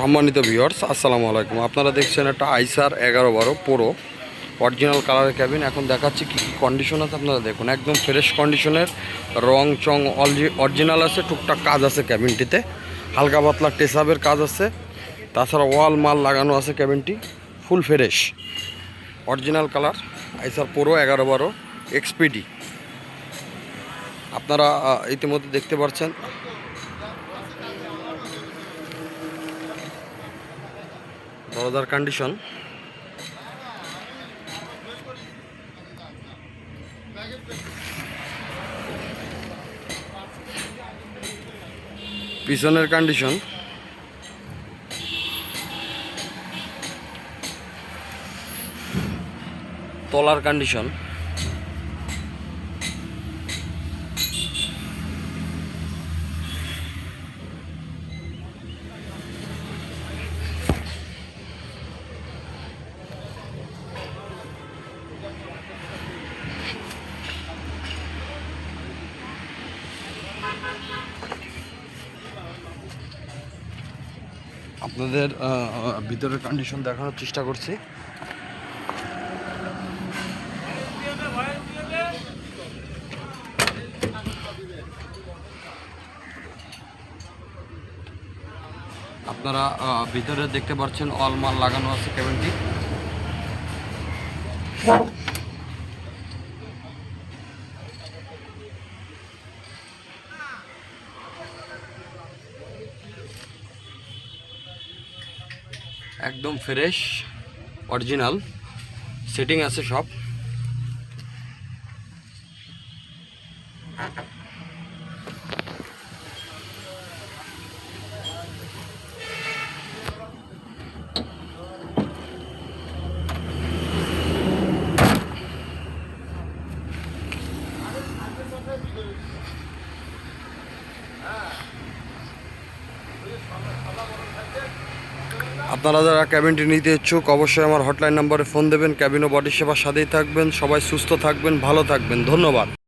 সম্মানিত ভিউয়ার্স আসসালামু আলাইকুম। আপনারা দেখছেন একটা আইসার এগারো বারো পুরো অরিজিনাল কালারের ক্যাবিন এখন দেখাচ্ছি কী কী কন্ডিশন আছে, আপনারা দেখুন। একদম ফ্রেশ কন্ডিশনের রং, চং অরিজিনাল আছে, টুকটাক কাজ আছে ক্যাবিনটিতে হালকা পাতলা টেসাবের কাজ আছে। তাছাড়া ওয়াল মাল লাগানো আছে ক্যাবিনটি full fresh original colour Eicher পুরো এগারো বারো এক্সপিডি আপনারা ইতিমধ্যে দেখতে পাচ্ছেন দরজার কন্ডিশন পিছনের কন্ডিশন তলার কন্ডিশন আপনাদের ভিতরের কন্ডিশন দেখানোর চেষ্টা করছি। আপনারা ভিতরে দেখতে পাচ্ছেন অল মাল লাগানো আছে কেবিনটি একদম ফ্রেশ অরিজিনাল সেটিং আছে সব। আপনারা যারা ক্যাবিনটি নিতে ইচ্ছুক, অবশ্যই আমার হটলাইন নম্বরে ফোন দেবেন। ক্যাবিন ও বডি সেবার সাথেই থাকবেন। সবাই সুস্থ থাকবেন, ভালো থাকবেন। ধন্যবাদ।